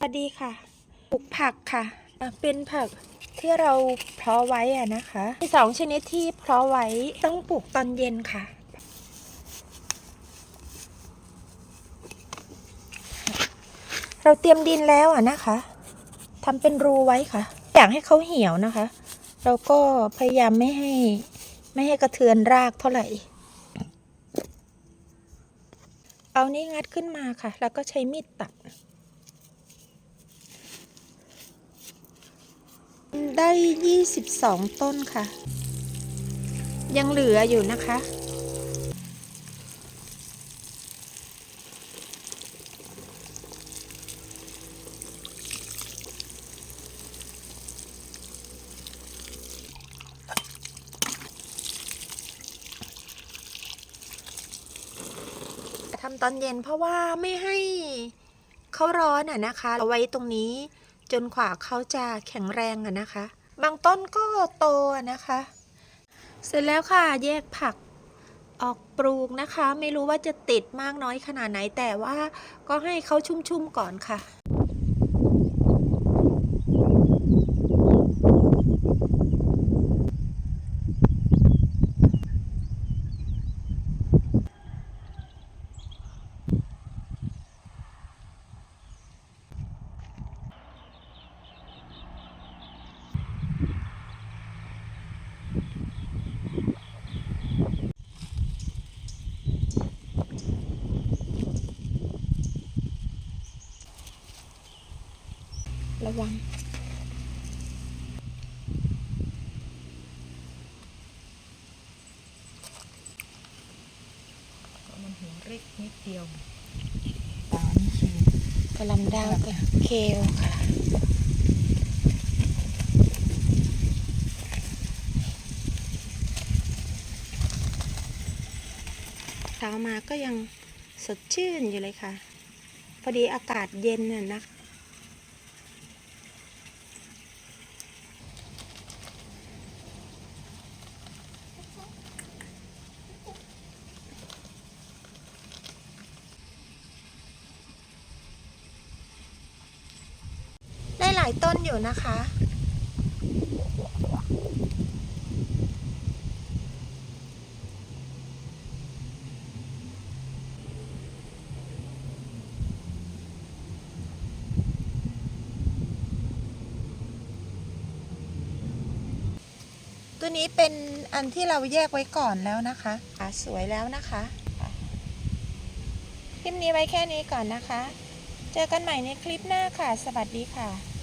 สวัสดีค่ะปลูกผักค่ะ เป็นผักที่เราเพาะไว้อะนะคะมีสองชนิดที่เพาะไว้ต้องปลูกตอนเย็นค่ะ เราเตรียมดินแล้วอะนะคะทำเป็นรูไว้ค่ะ อยากให้เขาเหี่ยวนะคะ เราก็พยายามไม่ให้ไม่ให้กระเทือนรากเท่าไหร่ เอานี้งัดขึ้นมาค่ะ แล้วก็ใช้มีดตัด ได้ 22 ต้นค่ะ ยังเหลืออยู่นะคะ ทำตอนเย็นเพราะว่าไม่ให้เขาร้อนอะนะคะ เอาไว้ตรงนี้ จนกว่าเขาจะแข็งแรงอะนะคะ บางต้นก็โตนะคะ เสร็จแล้วค่ะแยกผักออกปลูกนะคะ ไม่รู้ว่าจะติดมากน้อยขนาดไหนแต่ว่าก็ให้เขาชุ่มๆก่อนค่ะ ระวัง มันหัวเล็กนิดเดียวกระหลำดาวกับเคลค่ะเช้ามาก็ยังสดชื่นอยู่เลยค่ะ พอดีอากาศเย็นน่ะนะ ได้หลายต้นอยู่นะคะ ตัวนี้เป็นอันที่เราแยกไว้ก่อนแล้วนะคะสวยแล้วนะคะ คลิปนี้ไว้แค่นี้ก่อนนะคะ เจอกันใหม่ในคลิปหน้าค่ะ สวัสดีค่ะ